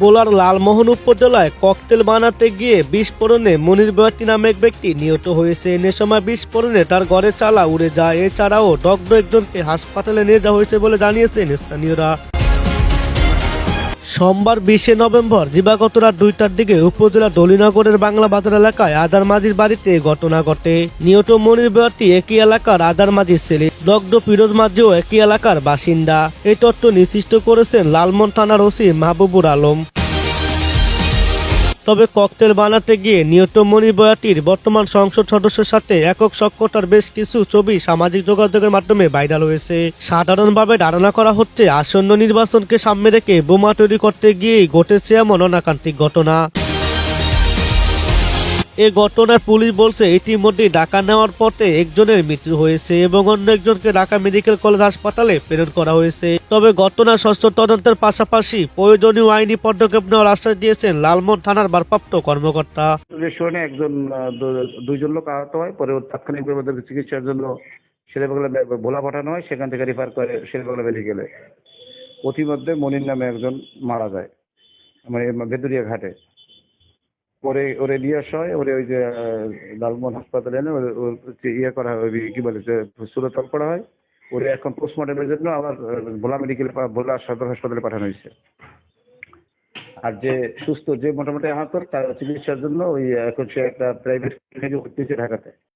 Bowler Lalmohan উপজেলায় cocktail বানাতে গিয়ে বিস্ফোরণে মনির বয়াতি নামে এক ব্যক্তি নিহত হয়েছে। এ সময় বিস্ফোরণে তার ঘরে চালা উড়ে যায়। এছাড়াও ডগ্র একজনকে হাসপাতালে নিয়ে যাওয়া হয়েছে বলে জানিয়েছেন স্থানীয়রা। সোমবার বিশে নভেম্বর দিবাগত রাত দুইটার দিকে উপজেলা ডলিনগরের বাংলা বাজার এলাকায় আদার মাঝির বাড়িতে ঘটনা ঘটে। নিহত মনির বয়াতি একই এলাকার আদার মাঝির ছেলে দগ্ধ ফিরোজ মাঝিও একই এলাকার বাসিন্দা। এই তথ্য নিশ্চিত করেছেন লালমন থানার ওসি মাহবুবুর আলম। তবে ককটেল বানাতে গিয়ে নিহত মনির বয়াতির বর্তমান সংসদ সদস্যের সাথে একক সক্ষতার বেশ কিছু ছবি সামাজিক যোগাযোগের মাধ্যমে ভাইরাল হয়েছে। সাধারণভাবে ধারণা করা হচ্ছে আসন্ন নির্বাচনকে সামনে রেখে বোমা তৈরি করতে গিয়েই ঘটেছে এমন অনাকাঙ্ক্ষিক ঘটনা। এ ঘটনায় পুলিশ বলছে, ইতিমধ্যে ঢাকা নেওয়ার পথে একজনের মৃত্যু হয়েছে এবং অন্য একজনকে ঢাকা মেডিকেল কলেজ হাসপাতালে প্রেরণ করা হয়েছে। তবে ঘটনার ষষ্ঠ তদন্তের পাশাপাশি প্রয়োজনীয় আইনি পদক্ষেপ নেওয়ার আশ্বাস দিয়েছেন লালমোহন থানার ভারপ্রাপ্ত কর্মকর্তা। একজন দুইজন লোক আহত হয়, পরে তাৎক্ষণিকভাবে চিকিৎসার জন্য শেরেবাংলা ভোলা পাঠানো হয়, সেখান থেকে রেফার করে শেরেবাংলা মেডিকেলে পথিমধ্যে মনির নামে একজন মারা যায় মানে ভেদুরিয়া ঘাটে। পরে ওরে নিয়ে আসা হয়, ওরে ওই যে লালমোহন হাসপাতালে এনে ওর- ইয়ে করা হয় কি বলে যে সুরতল করা হয়, ওরে এখন পোস্টমর্টমের জন্য আবার ভোলা মেডিকেল ভোলা সদর হাসপাতালে পাঠানো হয়েছে। আর যে সুস্থ যে মোটামুটি আহত, তার চিকিৎসার জন্য ওই, এখন সে একটা প্রাইভেট ক্লিনিকে ভর্তি হয়েছে ঢাকাতে।